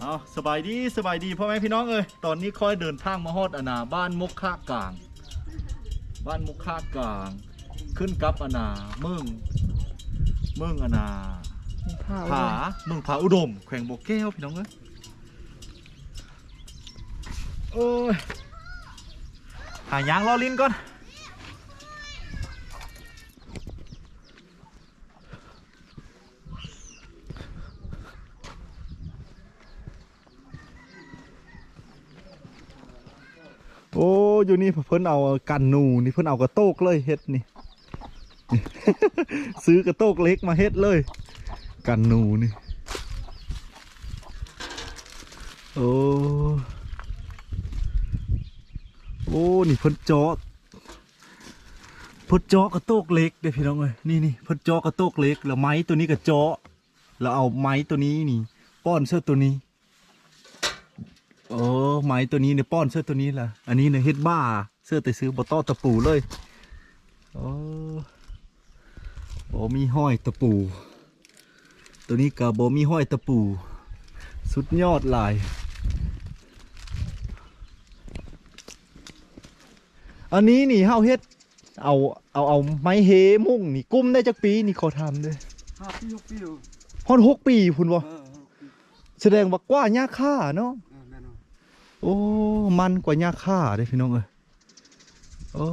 เอาสบายดีสบายดีพ่อแม่พี่น้องเอ้ยตอนนี้ค่อยเดินทางมาฮอดอนาบ้านมุกค่ากลาง บ้านมุกค่ากลาง ขึ้นกับอนาเมืองเมืองอนาผ้าผาเมืองผาอุดม แขวงโบกแก้วพี่น้องเอ้ยโอ้ยหายางรอลิ้นก่อนโอยู่นี่เพิ่นเอากันนูนี่เพิ่นเอากระโตกเลยเฮ็ดนี่ ซื้อกระโตกเล็กมาเฮ็ดเลย กันนูนี่ โอ้โอ้นี่เพิ่นเจาะเพิ่นเจาะกระโตกเล็กเด้พี่น้องเอ้ยนี่นี่เพิ่นเจาะกระโตกเล็กแล้วไม้ตัวนี้ก็เจาะแล้วเอาไม้ตัวนี้นี่ป้อนเสื้อตัวนี้ โอ้ไม้ตัวนี้เนี่ยป้อนเสื้อตัวนี้ล่ะ อันนี้เนี่ยเฮ็ดบ้า เสื้อแต่ซื้อบอต้อตะปูเลยโอ้โอ้มีห้อยตะปู ตัวนี้กะโบมีห้อยตะปู สุดยอดหลายอันนี้นี่เฮาเฮ็ด เอาเอาเอาไม้เฮมุ่งนี่กุ้มได้จักปีนี่เขาทำด้วยห้าปีหกปีอยู่ฮอดหกปีพุ่นบ่เออหกปีแสดงว่ากว่าหญ้าค่าเนาะเออแน่นอน โอ้ มันกว่าหญ้าค่าเด้พี่น้องเอ้ยโอ้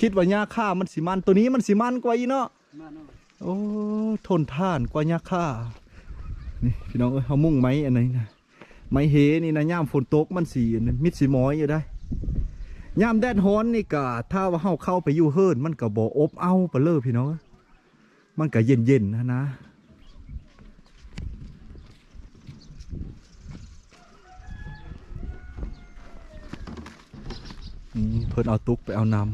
คิดว่าหญ้าค่ามันสิมันตัวนี้มันสิมันกว่าอีเนาะแน่นอโอ้ทนทานกว่าหญ้าค่านี่พี่น้องเอ้ยเฮามุ่งไม้อันไหนนะไม้เฮนี่นะย่ามฝนตกมันสีอันนั้นมิดสีม้อยอยู่ได้ย่ามแดดฮ้อนนี่ก็ถ้าว่าเฮาเข้าไปอยู่เฮิรนมันก็บ่อบเอาไปเลยพี่น้องมันก็เย็นๆนะนะ เพิ่นเอาตุกไปเอาน้ำ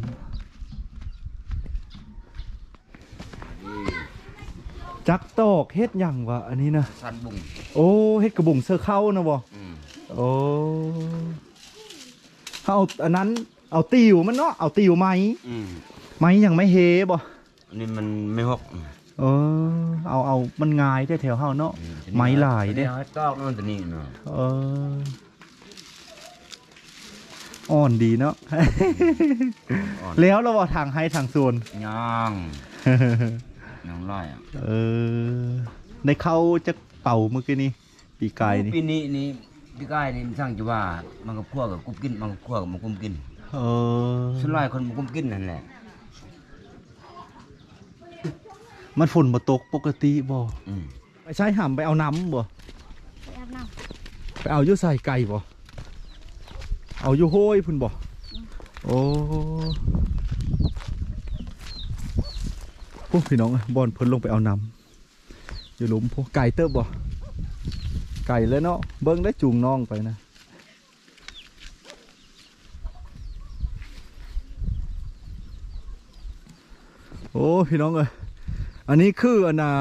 จักตอกเฮ็ดหยังวะอันนี้นะสันบุงโอ้เฮ็ดกระบุงเสื้อเข้านะบ่อืมโอ้เขาเอาอันนั้นเอาติวมันเนาะเอาติวไหมอืมไหมยังไม่เฮบ่อันนี้มันไม่หกอืมเออเอาเอามันง่ายได้แถวเฮาเนาะไม้ลายเด้เด้ให้ตอกนั่นตัวนี้เนาะเออ อ่อนดีเนาะอ่อนแล้วเราบ่ทางให้ทางส่วนย่างย่างร้อยอะเออในเข้าจะเป่าเมื่อกี้นี้ปีกายนี่ปีนี้นี่พี่กายนี่มันสร้างจะว่ามันก็พวกกับกุ๊บกินมันก็พวกกับมันกุ๊บกินเออส่วนหลายคนมันกุ๊บกินนั่นแหละมันฝนมาตกปกติบ่อืมไปใช้ห่ำไปเอาน้ำบ่ไปอาบน้ไปเอาอยู่ใส่ไก่บ่ เอาอยู่โห้ยพุ่นบ่โอ้พวกพี่น้องเอ้บอลเพิ่นลงไปเอาน้ำอยู่หลุมพวกไก่เติบบ่ไก่เลยเนาะเบิ่งได้จูงน้องไปนะโอ้พี่น้องเอ้ยอันนี้คืออันน่ะ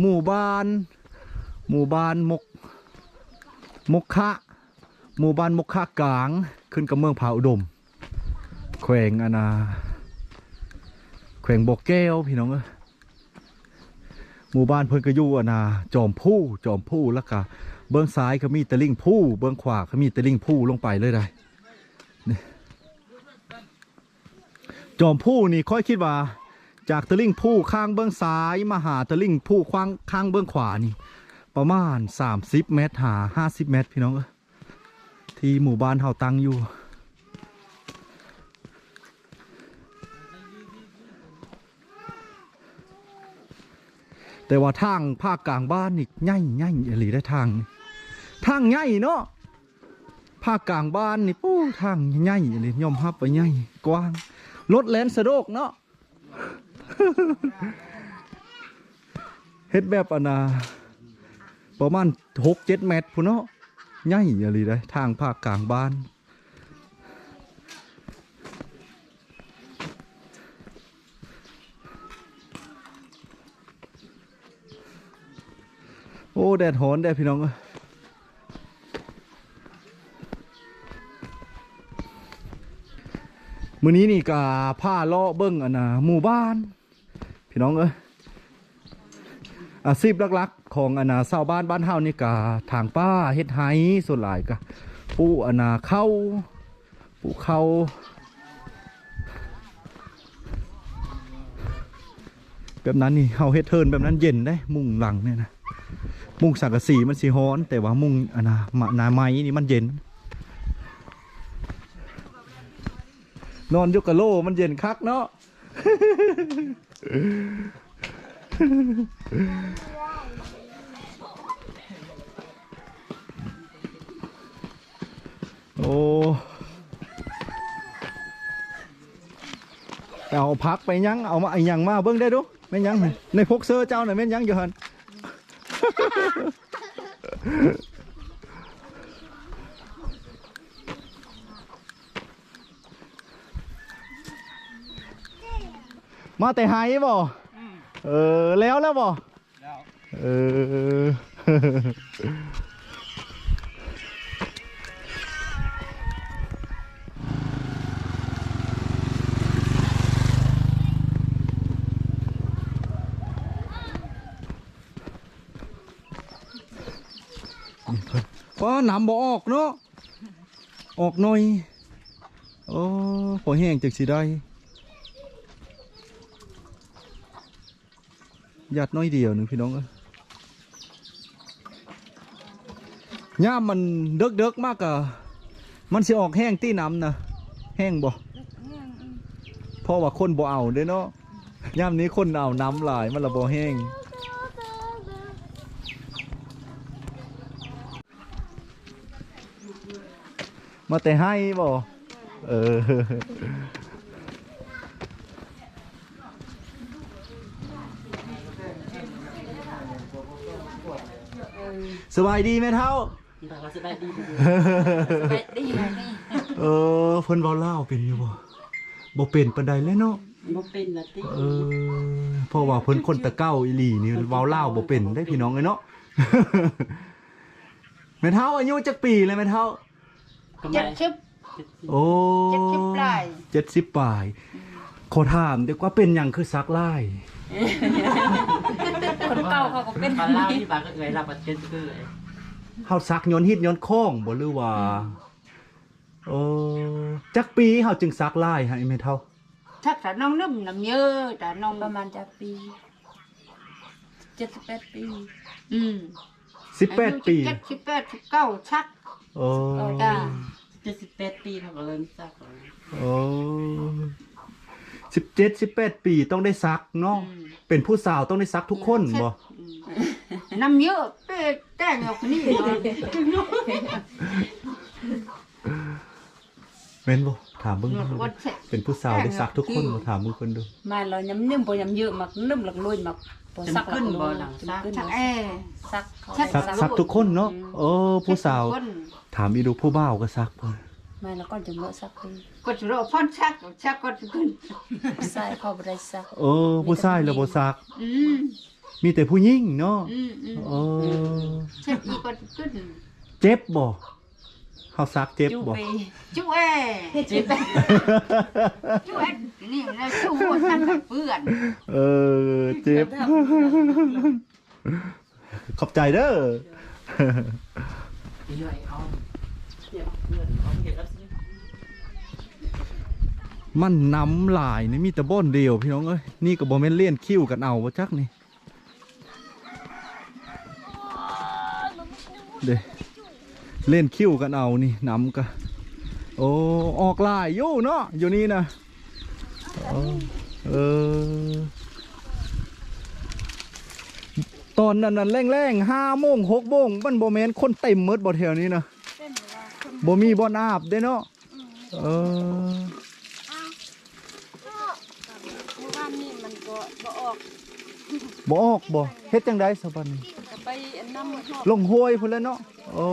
หมู่บ้าน หมู่บ้านมกมกคะ หมู่บ้านมกคะกลาง ขึ้นกับเมืองผาอุดม แขวงอานาแขวงบอกแก้วพี่น้องเอ้ยหมู่บ้านเพิ่นก็อยู่อานาจอมผู้จอมผู้แล้วก็เบื้องซ้ายก็มีตะลิ่งผู้เบื้องขวาก็มีตะลิ่งผู้ลงไปเลยได้จอมผู้นี่ค่อยคิดว่า จากตะลิ่งผู้ข้างเบื้องซ้ายมาหาตะลิ่งผู้ข้างข้างเบื้องขวานี่ ประมาณ 30 เมตรหา 50 เมตร พี่น้องเอ ที่หมู่บ้านเฮาตังอยู่ แต่ว่าทางภาคกลางบ้านนี่ใหญ่ใหญ่อหลีได้ทาง ทางใหญ่เนาะภาคกลางบ้านนี่โอ้ทางใหญ่อหลียอมรับไปใหญ่กว้างรถแลนสะดวกเนาะเฮ็ดแบบอันนาประมาณหกเจ็ดเมตรพุ่นเนาะ ใหญ่อะไรได้ทางภาคกลางบ้าน โอ้แดดหอนแดดพี่น้องเอ้ยมื้อนี้นี่กาผ้าเลาะเบิ้งอันนะหมู่บ้าน พี่น้องเอ้ย อาชีพหลักๆ ของอนาชาวบ้านบ้านเฮานี่กะทางป้าเฮ็ดไห้ส่วนหลายกะปูอนาเข้าปูเข้าแบบนั้นนี่เฮาเฮ็ดเทินแบบนั้นเย็นได้ มุ่งหลังเนี่ยนะมุ่งสังกะสีมันสิฮ้อน แต่ว่ามุ่งอนามานาไม้นี่มันเย็น นอนยกกะโลมันเย็นคักเนาะ โอ้แต่เอาพักไปยังเอามาไอ้ยังมาเบิ้งได้ดูแม่นยังนี่ในพกเสื้อเจ้าหน่อยแม่นยังอยู่หันมาแต่ไฮบ่ เออแล้วแล้วบ่เออว่าน้ำบ่ออกเนาะออกหน่อยโอ้พอแห้งจักสิได้ หยัดน้อยเดียวหนึ่งพี่น้องเอ้ยย่ามันเด็กเด็กๆมากอะมันสิออกแห้งตีน้ำนะแห้งบ่เพราะว่าคนบ่เอาเด้เนาะย่ามนี้คนเอาน้ำหลายมันละบ่แห้งมาแต่ให้บ่เออ สบายดีไหมเท่าสบายดีเลยนี่เออเพิ่นเว้าเล่าวเป็นอยู่บ่บ่เป็นปานใดเลยเนาะบ่เป็นละติเออเพราะว่าเพิ่นคนตะเก้าอีหลีนี่เว้าเล่าวบ่เป็นได้พี่น้องเอ้ยเนาะแม่เท่าอายุจักปีเลยแม่เท่าเจ็ดชิบโอ้เจ็ดสิบปลายเจ็ดสิบปลายขอถามเดี๋ยวว่าเป็นอย่างคือซักไล่ คนเก่าเขาก็เป็นปลาเล่าที่บางก็เอ่ยรับประเทศคือเอ่ยเฮาซักย้อนฮิตย้อนข้องบ่หรือว่า โอ้จักปีเฮาจึงซักไล่ฮะไอ้แม่เท่า ทักษะน้องนุ่มน้ำเยอะแต่น้องประมาณจะปีเจ็ดสิบแปดปีอืมสิบแปดปีเจ็ดสิบแปดสิบเก้าชัก โอ้จ้าเจ็ดสิบแปดปีเขาก็เริ่มซักแล้ว โอ้ สิบเจ็ดสิบแปดปีต้องได้ซักเนาะอืมเป็นผู้สาวต้องได้ซักทุกคนบ่น้ำเยอะเป๊ะแต่งออกนี่เนาะแม่นบ่ถามเบิ่งหมดวันเสร็จเป็นผู้สาวได้ซักทุกคนบ่ถามมึงคนดูมาเรายำนึ่มบ่ยำเยอะมักนึ่มหลักลุยมักบ่จนซักขึ้นบ่หลังซักขึ้นชักบ่แอร์ซักเขาชักได้ซักซักซักทุกคนเนาะโอ้ผู้สาวคนถามอีดูผู้บ่าวก็ซักเพิ่นมาแล้วก็จะเมื่อซักเลยก็จะรอพ่อนชักชักก็จะขึ้นใส่เข้าบ่ได้ซักเออผู้ชายแล้วบ่ซัก อืมมีแต่ผู้หญิงเนาะอืมอืมเออเช็ดอีกก็จะขึ้นเจ็บบ่เฮาซักเจ็บจูบ่ไปจุ๊เอ้จุ๊เอ้จุ๊เอ้นี่นะจุ๊ว่าฉันกับเพื่อนเออ เจ็บ ขอบใจเด้อ เรื่อยเอาเนี่ยเพื่อนเอาเห็นแล้วสิ มันน้ำลายนี่มีแต่บ่อนเดียวพี่น้องเอ้ยนี่ก็บ่แม่นเลี่ยนคิ้วกันเอาบ่จักนี่เด้เล่นคิ้วกันเอานี่น้ำก็โอ้ออกลายอยู่เนาะอยู่นี่นะเออเออตอนนั้นนั้นแรงๆห้าโมงหกโมงมันบ่แม่นคนเต็มหมดบ่แถวนี้นะบ่มีบ่อนอาบเด้เนาะเออ เมื่อวานนี้มัน บ่บ่ออกบ่ออกบ่เฮ็ดจังได๋สบัดนี้ก็ไปอันน้ำหอบลงห้วยพุ่นแล้วเนาะโอ้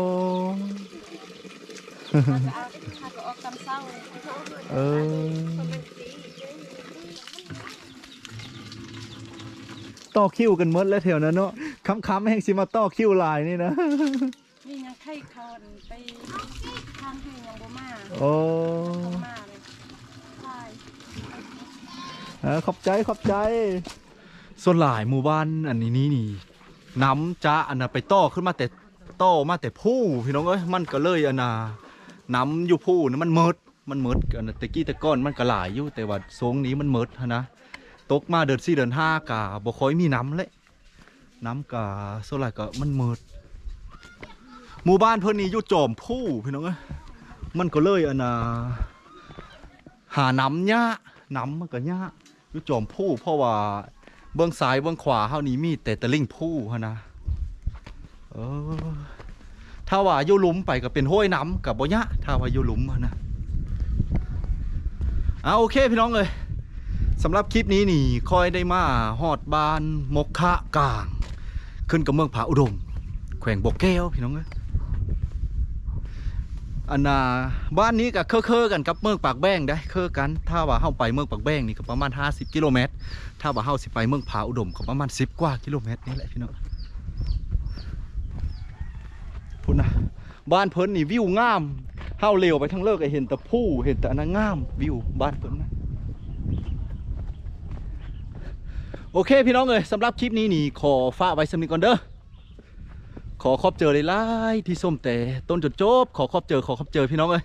ถ้าก็เอาถ้าก็ออกตามเช้าเออต่อคิวกันหมดแล้วแถวนั้นเนาะค้ำๆแห่งสิมาต่อคิวหลายนี่นะนี่ยังไข่เขาไปทางให้ยังบ่มาโอ้ มาเลยใช่ เอขอบใจขอบใจ ส่วนหลายหมู่บ้านอันนี้นี่นี่น้ำจะอันน่ะไปต่อขึ้นมาแต่ต่อมาแต่ผู้พี่น้องเอ้ยมันก็เลยอันน่ะน้ำอยู่ผู้นี่มันเมิดมันเมิดอันน่ะต่กี้ต่ก้อนมันก็หลายอยู่แต่ว่าทรงนี้มันเมิดหั้นะตกมาเดือนสี่เดือนห้ากะบ่ค่อยมีน้ำเลยน้ำกะโซลายก็มันเมิดหมู่บ้านเพิ่อนนี่อยู่จอมผู้พี่น้องเอ้ยมันก็เลยอันน่ะหาน้ำยากน้ำมันก็ยาก อยู่จอมผู้เพราะว่าเบื้องซ้ายเบื้องขวาเฮานี้มีแต่ตะลิ่งผู้ฮะนะเออถ้าว่าอยู่ลุมไปก็เป็นห้วยน้ำกับบ่ยะถ้าว่าอยู่ลุมฮะนะเอาโอเคพี่น้องเลยสำหรับคลิปนี้นี่คอยได้มาฮอดบานมกคะกลาง ขึ้นกับเมืองผาอุดม แขวงบกแก้วพี่น้องเอ้ย อันน่ะบ้านนี้ก็เคอๆกันกับเมืองปากแบ้งได้เคอกัน ถ้าว่าเฮาไปเมืองปากแบ้งนี่ก็ประมาณ 50 กิโลเมตร ถ้าว่าเฮาสิไปเมืองผาอุดมก็ประมาณ 10 กว่ากิโลเมตรนี่แหละพี่น้องพุ่นนะบ้านเพิ่นนี่วิวงามเฮาเลี้ยวไปทางเลิกเห็นแต่ผู้เห็นแต่อันนั้นงามวิวบ้านเพิ่นนะโอเคพี่น้องเอ้ยสำหรับคลิปนี้นี่ขอฝากไว้สำนึกก่อนเด้อ ขอขอบเจอเลยไล่ที่ส้มแต่ต้นจนจบ ขอขอบเจอขอขอบเจอพี่น้องเอ้ย